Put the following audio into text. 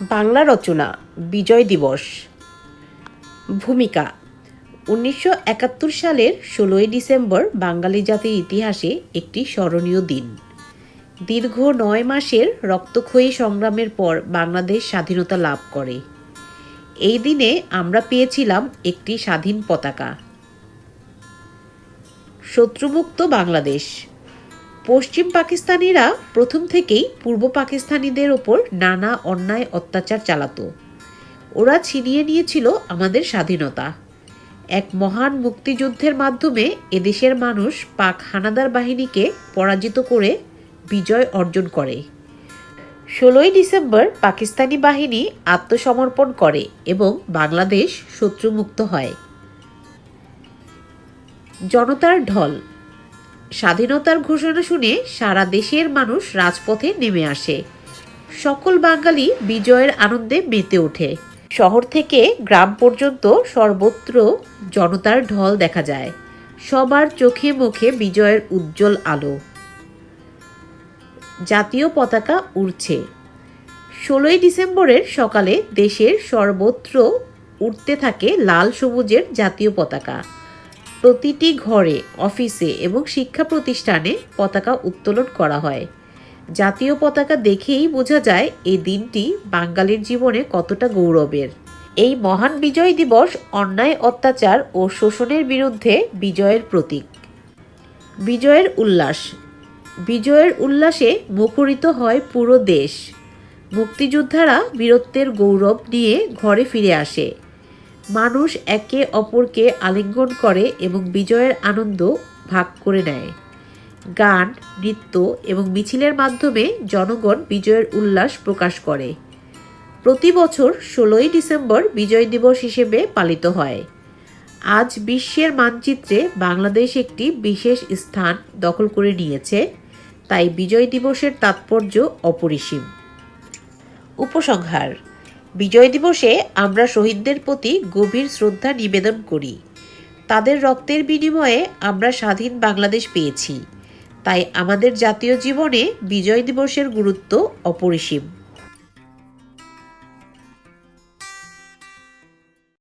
বাংলা রচনা, বিজয় দিবস। ভূমিকা, উনিশশো একাত্তর সালের ষোলোই ডিসেম্বর বাঙালি জাতির ইতিহাসে একটি স্মরণীয় দিন। দীর্ঘ নয় মাসের রক্তক্ষয়ী সংগ্রামের পর বাংলাদেশ স্বাধীনতা লাভ করে। এই দিনে আমরা পেয়েছিলাম একটি স্বাধীন পতাকা। শত্রুমুক্ত বাংলাদেশ। পশ্চিম পাকিস্তানিরা প্রথম থেকেই পূর্ব পাকিস্তানিদের ওপর নানা অন্যায় অত্যাচার চালাতো। ওরা ছিনিয়ে নিয়েছিল আমাদের স্বাধীনতা। এক মহান মুক্তিযুদ্ধের মাধ্যমে এদেশের মানুষ পাক হানাদার বাহিনীকে পরাজিত করে বিজয় অর্জন করে। ষোলোই ডিসেম্বর পাকিস্তানি বাহিনী আত্মসমর্পণ করে এবং বাংলাদেশ শত্রুমুক্ত হয়। জনতার ঢল স্বাধীনতার ঘোষণা শুনে সারা দেশের মানুষ রাজপথে নেমে আসে। সকল বাঙালি বিজয়ের আনন্দে মেতে ওঠে। শহর থেকে গ্রাম পর্যন্ত সর্বত্র জনতার ঢল দেখা যায়। সবার চোখে মুখে বিজয়ের উজ্জ্বল আলো। জাতীয় পতাকা উড়ছে। ষোলোই ডিসেম্বরের সকালে দেশের সর্বত্র উঠতে থাকে লাল সবুজের জাতীয় পতাকা। প্রতিটি ঘরে, অফিসে এবং শিক্ষা প্রতিষ্ঠানে পতাকা উত্তোলন করা হয়। জাতীয় পতাকা দেখেই বোঝা যায় এই দিনটি বাঙালির জীবনে কতটা গৌরবের। এই মহান বিজয় দিবস অন্যায়, অত্যাচার ও শোষণের বিরুদ্ধে বিজয়ের প্রতীক। বিজয়ের উল্লাস। বিজয়ের উল্লাসে মুখরিত হয় পুরো দেশ। মুক্তিযোদ্ধারা বীরত্বের গৌরব নিয়ে ঘরে ফিরে আসে। মানুষ একে অপরকে আলিঙ্গন করে এবং বিজয়ের আনন্দ ভাগ করে নেয়। গান, নৃত্য এবং মিছিলের মাধ্যমে জনগণ বিজয়ের উল্লাস প্রকাশ করে। প্রতি বছর ষোলোই ডিসেম্বর বিজয় দিবস হিসেবে পালিত হয়। আজ বিশ্বের মানচিত্রে বাংলাদেশ একটি বিশেষ স্থান দখল করে নিয়েছে, তাই বিজয় দিবসের তাৎপর্য অপরিসীম। উপসংহার বিজয় দিবসে আমরা শহীদদের প্রতি গভীর শ্রদ্ধা নিবেদন করি। তাদের রক্তের বিনিময়ে আমরা স্বাধীন বাংলাদেশ পেয়েছি। তাই আমাদের জাতীয় জীবনে বিজয় দিবসের গুরুত্ব অপরিসীম।